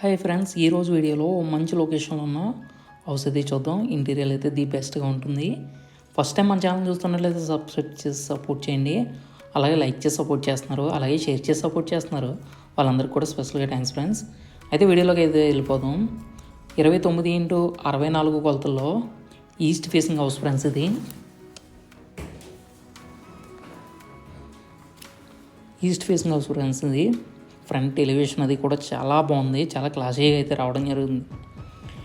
Hi friends ఈరోజు వీడియోలో మంచి లొకేషన్లో ఉన్న హౌస్ చూద్దాం. ఇంటీరియర్ అయితే ది బెస్ట్గా ఉంటుంది. ఫస్ట్ టైం మన ఛానల్ చూస్తున్నట్లయితే సబ్స్క్రైబ్ చేసి సపోర్ట్ చేయండి. అలాగే లైక్ చేసి సపోర్ట్ చేస్తున్నారు. అలాగే షేర్ చేసి సపోర్ట్ చేస్తున్నారు. వాళ్ళందరికీ కూడా స్పెషల్గా థ్యాంక్స్ ఫ్రెండ్స్ అయితే వీడియోలోకి అయితే వెళ్ళిపోదాం. ఇరవై తొమ్మిది ఇంటూ అరవై నాలుగు కొలతల్లో ఈస్ట్ ఫేసింగ్ హౌస్ ఫ్రెండ్స్ ఇది. ఈస్ట్ ఫేసింగ్ హౌస్ ఫ్రెండ్స్ ఇది. ఫ్రంట్ ఎలివేషన్ అది కూడా చాలా బాగుంది. చాలా క్లాసీగా అయితే రావడం జరుగుతుంది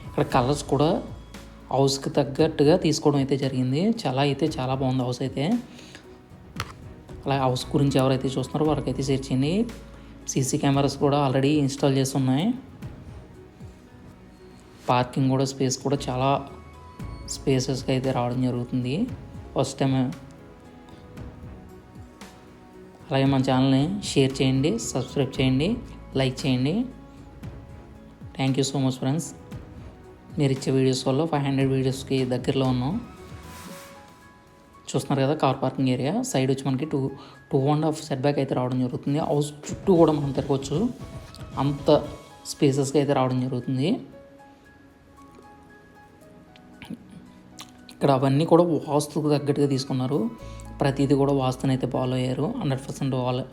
ఇక్కడ కలర్స్ కూడా హౌస్కి తగ్గట్టుగా తీసుకోవడం అయితే జరిగింది. చాలా అయితే చాలా బాగుంది హౌస్ అయితే. అలా హౌస్ గురించి ఎవరైతే చూస్తున్నారో వారికైతే షేర్ చేయండి. సీసీ కెమెరాస్ కూడా ఆల్రెడీ ఇన్స్టాల్ చేసి ఉన్నాయి పార్కింగ్ కూడా స్పేస్ కూడా చాలా స్పేసెస్గా అయితే రావడం జరుగుతుంది. ఫస్ట్ టైం అలాగే మన ఛానల్ని షేర్ చేయండి సబ్స్క్రైబ్ చేయండి లైక్ చేయండి. Thank you so much friends మీరు ఇచ్చే వీడియోస్ వల్ల ఫైవ్ హండ్రెడ్ వీడియోస్కి దగ్గరలో ఉన్నాం. చూస్తున్నారు కదా కార్ పార్కింగ్ ఏరియా సైడ్ వచ్చి మనకి two two and half set back అయితే రావడం జరుగుతుంది. హౌస్ చుట్టూ కూడా మనం తిరగవచ్చు. అంత స్పేసెస్గా అయితే రావడం జరుగుతుంది. ఇక్కడ అవన్నీ కూడా వాస్తుకు తగ్గట్టుగా తీసుకున్నారు. ప్రతిదీ కూడా వాస్తునైతే ఫాలో అయ్యారు. హండ్రెడ్ పర్సెంట్ వాళ్ళ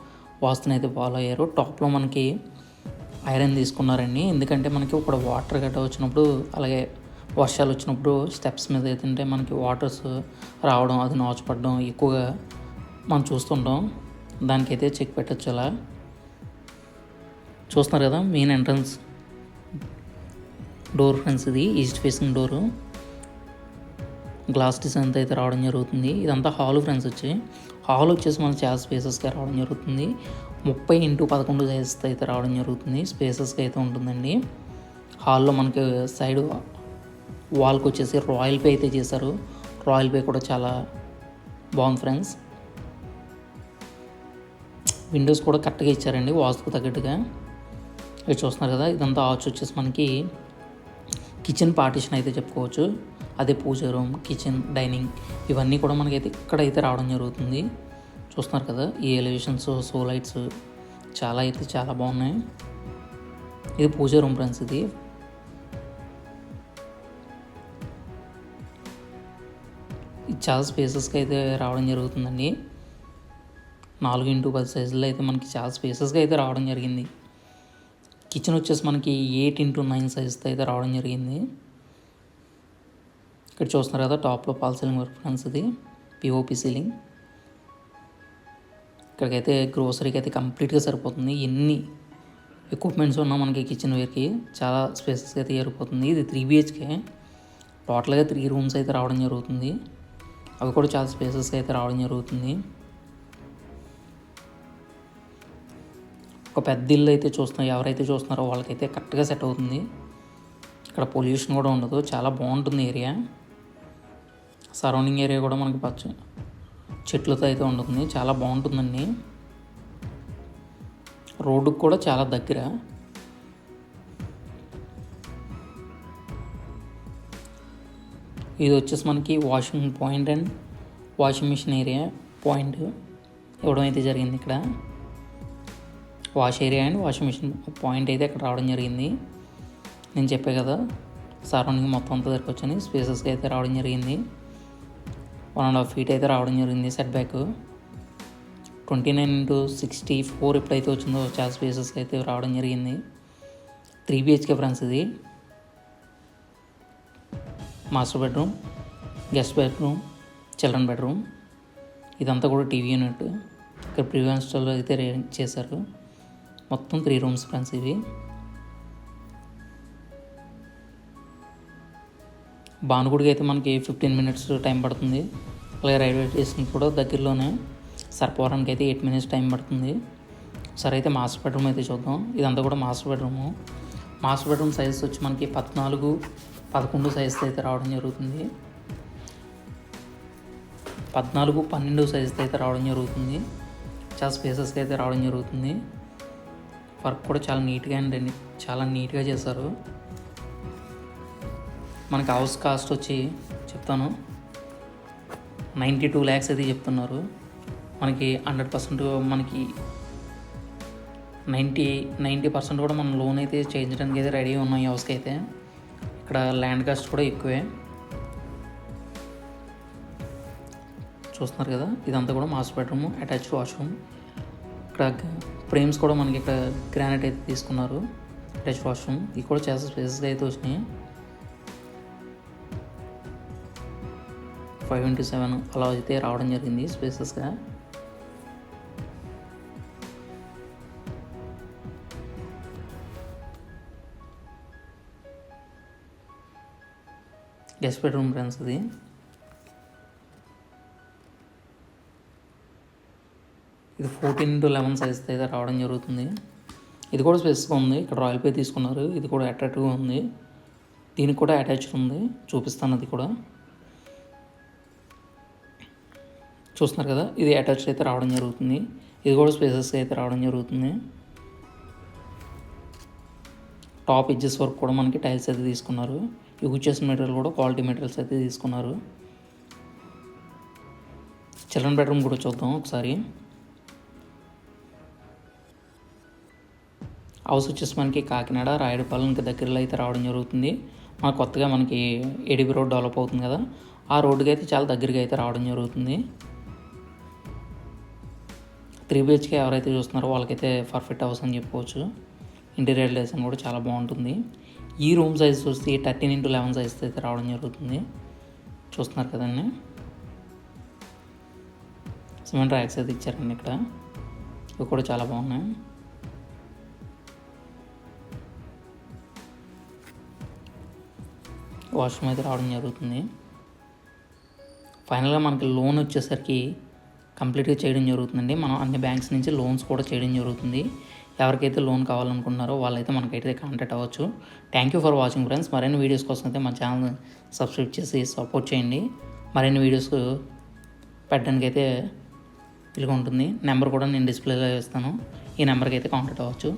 వాస్తునైతే ఫాలో అయ్యారు. టాప్లో మనకి ఐరన్ తీసుకున్నారండి. ఎందుకంటే మనకి ఇక్కడ వాటర్ గట్ట వచ్చినప్పుడు అలాగే వర్షాలు వచ్చినప్పుడు స్టెప్స్ మీద అయితే మనకి వాటర్స్ రావడం అది నోచపడడం ఎక్కువగా మనం చూస్తుంటాం. దానికైతే చెక్ పెట్టచ్చు అలా. చూస్తున్నారు కదా మెయిన్ ఎంట్రన్స్ డోర్ ఫ్రెండ్స్ ఇది east facing door glass design అయితే రావడం జరుగుతుంది. ఇదంతా హాల్ ఫ్రెండ్స్ వచ్చి హాల్ వచ్చేసి మనకి చాలా స్పేసెస్గా రావడం జరుగుతుంది. ముప్పై ఇంటూ పదకొండు సైజెస్తో అయితే రావడం జరుగుతుంది. స్పేసెస్గా అయితే ఉంటుందండి. హాల్లో మనకి సైడ్ వాల్కి వచ్చేసి రాయల్ పే అయితే చేశారు. రాయల్ పే కూడా చాలా బాగుంది ఫ్రెండ్స్. విండోస్ కూడా కరెక్ట్గా ఇచ్చారండి వాస్తుకు తగ్గట్టుగా. ఇది చూస్తున్నారు కదా ఇదంతా ఆచ్ వచ్చేసి మనకి కిచెన్ పార్టీషన్ అయితే చెప్పుకోవచ్చు. అదే పూజ రూమ్ కిచెన్ డైనింగ్ ఇవన్నీ కూడా మనకైతే ఇక్కడైతే రావడం జరుగుతుంది. చూస్తున్నారు కదా ఈ ఎలివేషన్స్ సో లైట్స్ చాలా అయితే చాలా బాగున్నాయి. ఇది పూజ రూమ్ ఫ్రెండ్స్ ఇది. చాలా స్పేసెస్కి అయితే రావడం జరుగుతుందండి. నాలుగు ఇంటూ పది సైజుల్లో అయితే మనకి చాలా స్పేసెస్గా అయితే రావడం జరిగింది. కిచెన్ వచ్చేసి మనకి ఎయిట్ ఇంటూ నైన్ సైజ్తో అయితే రావడం జరిగింది. ఇక్కడ చూస్తున్నారు కదా టాప్లో పాల్ సీలింగ్ వర్క్ ఫ్రెండ్స్ ఇది పిఓపి సీలింగ్ ఇక్కడికైతే గ్రోసరీకి అయితే కంప్లీట్గా సరిపోతుంది. ఎన్ని ఎక్విప్మెంట్స్ ఉన్నా మనకి కిచెన్ వేర్కి చాలా స్పేసెస్ అయితే సరిపోతుంది ఇది త్రీ బిహెచ్కే టోటల్గా త్రీ రూమ్స్ అయితే రావడం జరుగుతుంది. అవి కూడా చాలా స్పేసెస్ అయితే రావడం జరుగుతుంది. ఒక పెద్ద ఇల్లు అయితే చూస్తున్నారు. ఎవరైతే చూస్తున్నారో వాళ్ళకైతే కరెక్ట్గా సెట్ అవుతుంది. ఇక్కడ పొల్యూషన్ కూడా ఉండదు. చాలా బాగుంటుంది ఏరియా సరౌండింగ్ ఏరియా కూడా మనకి పచ్చ చెట్లతో అయితే ఉంటుంది. చాలా బాగుంటుందండి. రోడ్డుకు కూడా చాలా దగ్గర. ఇది వచ్చేసి మనకి washing point and washing machine area point ఇవ్వడం అయితే జరిగింది ఇక్కడ. Wash area and washing machine point అయితే ఇక్కడ రావడం జరిగింది. నేను చెప్పే కదా సరౌండింగ్ మొత్తం అంతా వచ్చని స్పేసెస్కి అయితే రావడం జరిగింది. వన్ అండ్ హాఫ్ ఫీట్ అయితే రావడం జరిగింది set back. Twenty nine into sixty four ఎప్పుడైతే వచ్చిందో చాలా స్పేసెస్ అయితే రావడం జరిగింది. త్రీ బిహెచ్కే ఫ్రెండ్స్ ఇది. Master bedroom guest bedroom children bedroom. ఇదంతా కూడా టీవీ యూనిట్. ఇక్కడ ప్రివ్యూ అయితే చేశారు. మొత్తం త్రీ రూమ్స్ ఫ్రెండ్స్ ఇవి. భానుగుడికి అయితే మనకి ఫిఫ్టీన్ మినిట్స్ టైం పడుతుంది. అలాగే రైల్వే స్టేషన్ కూడా దగ్గరలోనే సరిపోవడానికి అయితే ఎయిట్ మినిట్స్ టైం పడుతుంది. సరే అయితే మాస్టర్ బెడ్రూమ్ అయితే చూద్దాం. ఇదంతా కూడా master bedroom master bedroom size వచ్చి మనకి పద్నాలుగు పదకొండు సైజుతో అయితే రావడం జరుగుతుంది. పద్నాలుగు పన్నెండు సైజుతో అయితే రావడం జరుగుతుంది. చాలా స్పేసెస్కి అయితే రావడం జరుగుతుంది. వర్క్ కూడా చాలా నీట్గా అండ్ చాలా నీట్గా చేశారు. మనకి హౌస్ కాస్ట్ వచ్చి చెప్తాను. నైంటీ టూ ల్యాక్స్ అయితే చెప్తున్నారు. మనకి హండ్రెడ్ పర్సెంట్ మనకి నైంటీ నైంటీ పర్సెంట్ కూడా మనం లోన్ అయితే చేయించడానికి అయితే రెడీ ఉన్నాం ఈ హౌస్కి అయితే. ఇక్కడ ల్యాండ్ కాస్ట్ కూడా ఎక్కువే. చూస్తున్నారు కదా ఇదంతా కూడా మాస్టర్ బెడ్రూమ్ అటాచ్ వాష్రూమ్ ఇక్కడ ఫ్రేమ్స్ కూడా మనకి ఇక్కడ గ్రానైట్ అయితే తీసుకున్నారు. అటాచ్ వాష్రూమ్ ఇది కూడా చేసే స్పేసెస్ అయితే వచ్చినాయి. ఫైవ్ ఇంటూ సెవెన్ అలా అయితే రావడం జరిగింది స్పేసెస్గా. గెస్ట్ బెడ్రూమ్ ఫ్రెండ్స్ అది ఇది ఫోర్టీన్ టు లెవెన్ సైజ్ అయితే రావడం జరుగుతుంది. ఇది కూడా స్పెసిఫిక్గా ఉంది. ఇక్కడ రాయల్ పే తీసుకున్నారు. ఇది కూడా అట్రాక్టివ్గా ఉంది. దీనికి కూడా అటాచ్డ్ ఉంది. చూపిస్తాను అది కూడా. చూస్తున్నారు కదా ఇది అటాచ్డ్ అయితే రావడం జరుగుతుంది. ఇది కూడా స్పేసెస్ అయితే రావడం జరుగుతుంది. టాప్ ఎడ్జెస్ వరకు కూడా మనకి టైల్స్ అయితే తీసుకున్నారు. యూజ్ చేసిన మెటీరియల్ కూడా క్వాలిటీ మెటీరియల్స్ అయితే తీసుకున్నారు. చిల్డ్రన్ బెడ్రూమ్ కూడా చూద్దాం ఒకసారి. హౌస్ వచ్చేసి మనకి కాకినాడ రాయడపాలెంకి దగ్గరలో అయితే రావడం జరుగుతుంది. మా కొత్తగా మనకి ఏడిబి రోడ్ డెవలప్ అవుతుంది కదా ఆ రోడ్డుకి అయితే చాలా దగ్గరగా అయితే రావడం జరుగుతుంది. త్రీ బిహెచ్కే ఎవరైతే చూస్తున్నారో వాళ్ళకైతే పర్ఫెక్ట్ హౌస్ అని చెప్పుకోవచ్చు. ఇంటీరియర్ డిజైన్ కూడా చాలా బాగుంటుంది. ఈ రూమ్ సైజ్ చూస్తే థర్టీన్ ఇంటూ లెవెన్ సైజ్ అయితే రావడం జరుగుతుంది. చూస్తున్నారు కదండి. సిమెంట్ ర్యాక్స్ అయితే ఇచ్చారండి ఇక్కడ. ఇవి కూడా చాలా బాగున్నాయి. వాష్రూమ్ అయితే రావడం జరుగుతుంది. ఫైనల్గా మనకి లోన్ వచ్చేసరికి కంప్లీట్గా చేయడం జరుగుతుందండి. మనం అన్ని బ్యాంక్స్ నుంచి లోన్స్ కూడా చేయడం జరుగుతుంది. ఎవరికైతే లోన్ కావాలనుకుంటున్నారో వాళ్ళైతే మనకైతే కాంటాక్ట్ అవ్వచ్చు. Thank you for watching friends మరిన్ని వీడియోస్ కోసం అయితే మా ఛానల్ సబ్స్క్రైబ్ చేసి సపోర్ట్ చేయండి. మరిన్ని వీడియోస్ పెట్టడానికి అయితే వీలుగా ఉంటుంది. నెంబర్ కూడా నేను డిస్ప్లేలో వేస్తాను. ఈ నెంబర్కి అయితే కాంటాక్ట్ అవ్వచ్చు.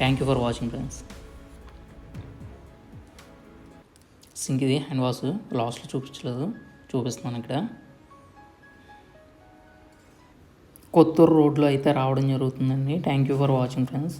Thank you for watching friends sink ఇది హ్యాండ్ వాష్ లాస్ట్లో చూపించలేదు. చూపిస్తున్నాను ఇక్కడ. కొత్తూరు రోడ్లో అయితే రావడం జరుగుతుందండి. Thank you for watching friends